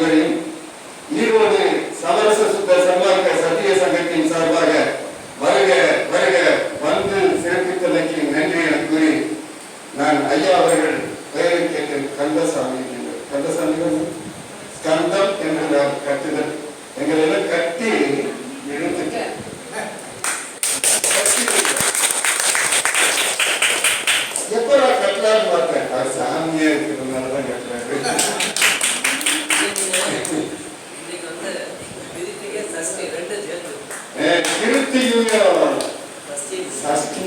அனைவரையும் திருப்தியும் சஷ்டி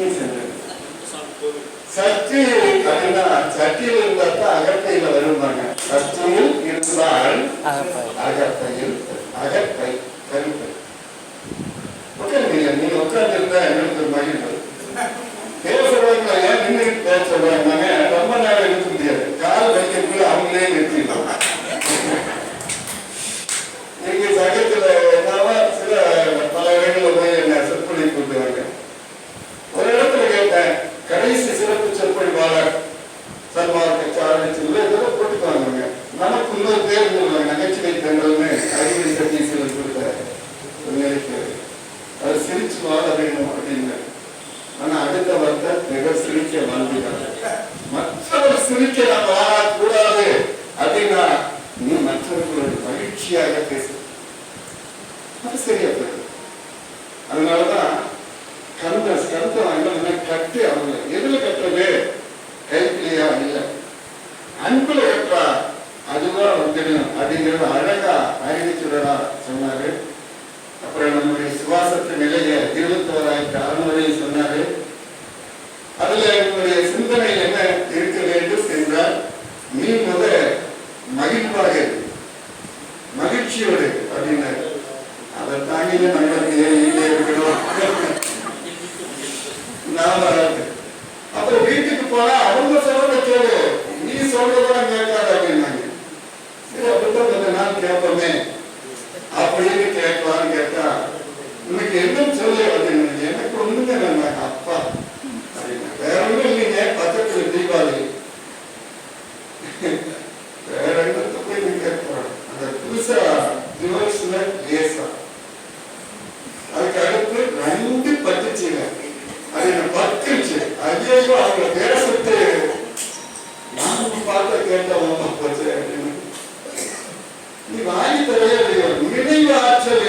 சஷ்டி அப்படின்னா சட்டியில் இருந்தா தான் அகப்பையில வருவாங்க சஷ்டியில் இருந்தால் அகப்பையில் அகப்பை கருப்பை. உட்காருங்க நீங்க உட்கார்ந்து இருந்தா எங்களுக்கு ஒரு சன்மார்க்க போட்டுக்குவாங்க நமக்கு இன்னொரு பேர் சொல்லுவாங்க நகைச்சுவை அறிவியல் கொடுத்த அது சிரிச்சு வாழ வேணும் அப்படின்னு. ஆனா அடுத்த வார்த்தை மிக சிரிக்க வாழ்ந்துட்டாங்க மற்றவர் சிரிக்க நம்ம வாழக்கூடாது அப்படின்னா நீ மற்றவர்களோட மகிழ்ச்சியாக பேச நிலைய இருபத்தோராயிரத்தி அறுநூறை சொன்னாரு. அதுல உங்களுடைய சிந்தனை என்ன இருக்க வேண்டும் என்றால் நீ முத மகிழ்வாக மகிழ்ச்சியோடு அப்படின்னாரு. அதை தாங்கில நம்மளுக்கு ஏன் இங்கே அப்புறம் வீட்டுக்கு போனா அவங்க சொல்றத கேளு. நீ சொல்றதெல்லாம் கேட்காத அப்படின்னாங்க. சரி அப்படித்தான் கொஞ்ச நாள் கேட்போமே. அப்படின்னு கேட்கலான்னு கேட்டா இன்னைக்கு என்ன சொல்ல வந்தீங்க எனக்கு ஒண்ணுங்க வேண்டாங்க அப்பா. வேற ஒண்ணும் இல்லைங்க பக்கத்துல தீபாவளி. வேற என்னத்த போய் நீங்க அந்த புதுசா டிவோர்ஸ்ல லேசா அதுக்கு அடுத்து ரெண்டு பட்டுச்சுங்க. அது என்ன பத்துச்சு ஐயோ அவங்க பேசத்து நாம பார்த்த கேட்டவங்க போச்சு. அப்படின்னு நீ வாங்கி தரவே இல்லையோ நினைவு ஆற்றல்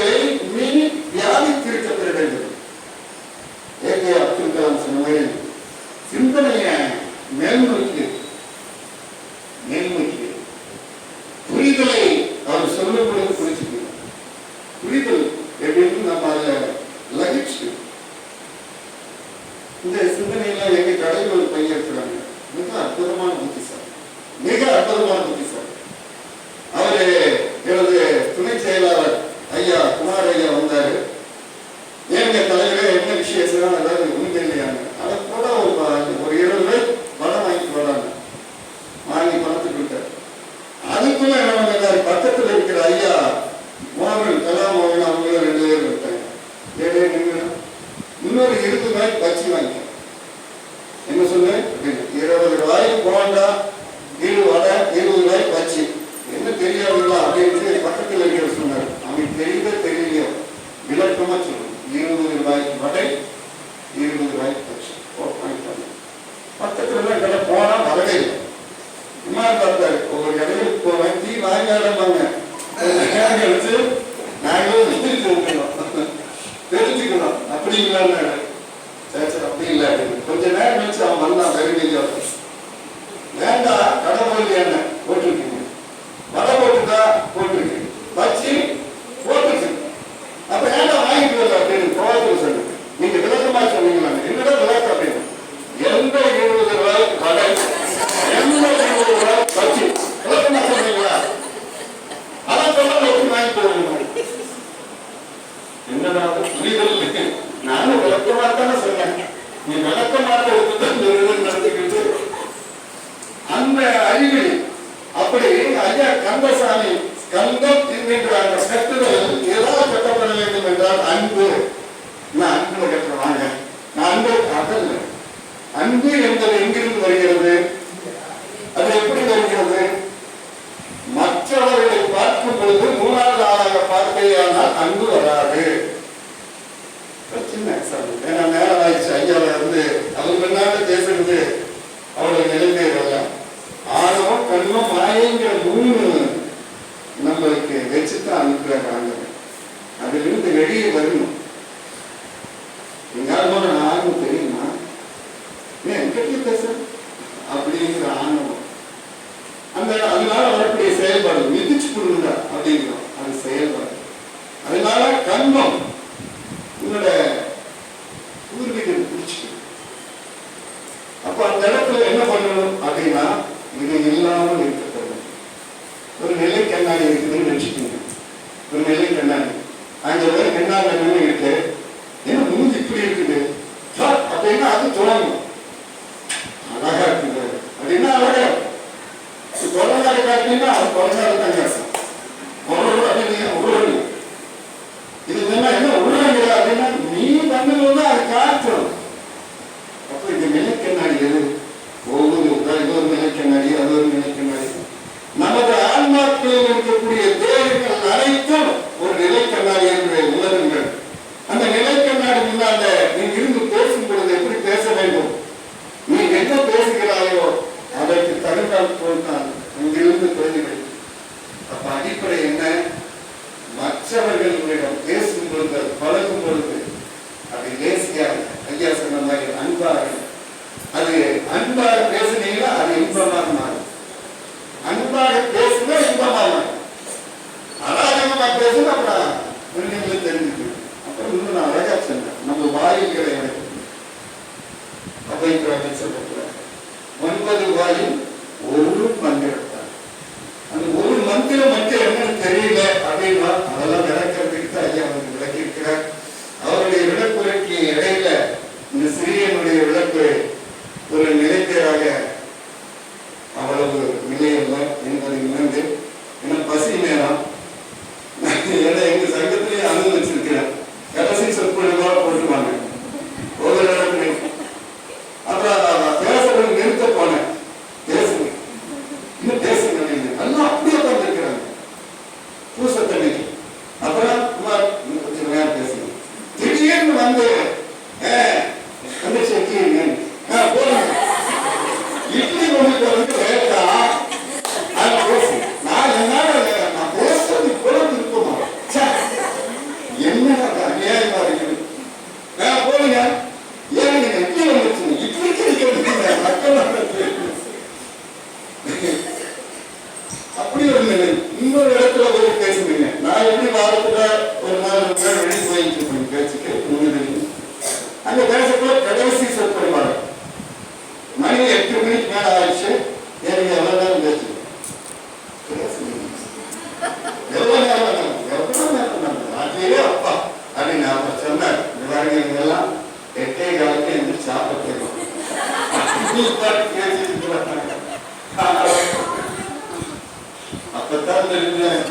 இந்த சிந்தனையில எங்க கடையில் ஒரு பையன் இருக்கிறாங்க. மிக அற்புதமான புத்திசாலி மிக அற்புதமான நேரம் கழிச்சு அந்த அறிவில் அப்படி ஐயா கந்தசாமி கந்தம் என்கின்ற அந்த சத்துடன் எதாவது கட்டப்பட வேண்டும் அன்பு. நான் அன்பு கட்டுறாங்க நான் அன்பு அதல்ல அன்பு என்பது எங்கிருந்து வருகிறது? அது எப்படி வருகிறது? மற்றவர்களை பார்க்கும் பொழுது மூணாவது ஆளாக பார்க்கையானால் அன்பு வராது. பண்ணும் வாயங்கிற மூணு நம்மளுக்கு வச்சுதான் அனுப்புறாங்க ஆண்டவர் அதிலிருந்து வெளியே வரணும். எங்காவது ஒரு ஆர்வம் தெரியுமா? ஏன் கிட்ட பேச அப்படிங்கிற ஆணவம். அந்த அதனால வரக்கூடிய செயல்பாடு மிதிச்சு கொடுங்க அப்படிங்கிறோம். அது செயல்பாடு. அதனால கர்மம் உன்னோட மற்றவர்கள் உங்களிடம் பழகும் பொழுது அது நேசியாக ஐயா மாதிரி அன்பாக அது அன்பாக பேசுனீங்கன்னா அது இன்பமாக மாறும். அன்பாக பேசுனா இன்பமாக மாறும். அராஜகமாக பேசுனா அப்புறம் பிள்ளைங்களை தெரிஞ்சுக்கணும் அப்புறம் இன்னும் அழகா சொன்னேன். நம்ம வாயுகளை எனக்கு அபைக்கிறாங்க ஒன்பது வாயும் அந்த தேசத்துல கடைசி சொற்பொழிவார் மணி எட்டு மணிக்கு மேல ஆயிடுச்சு. எனக்கு எவ்வளவு நேரம் பேசுது எவ்வளவு நேரம் எவ்வளவு நேரம் அதுவே அப்பா அப்படின்னு அவர் சொன்னார். விவரங்கள் எல்லாம் எட்டே காலத்துல என்று சாப்பிட போயிடும் அப்பத்தான்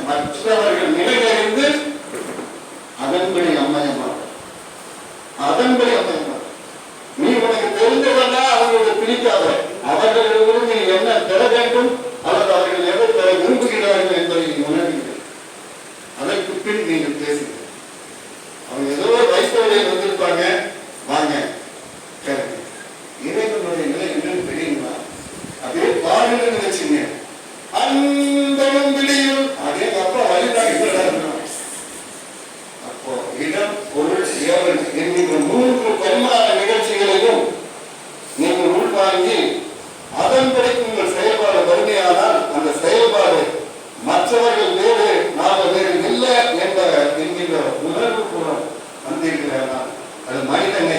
மற்றவர்கள் நிலையிலிருந்து அதன்படி அம்மா அதன்படி அம்மா Nereye döndün? அது மனிதனை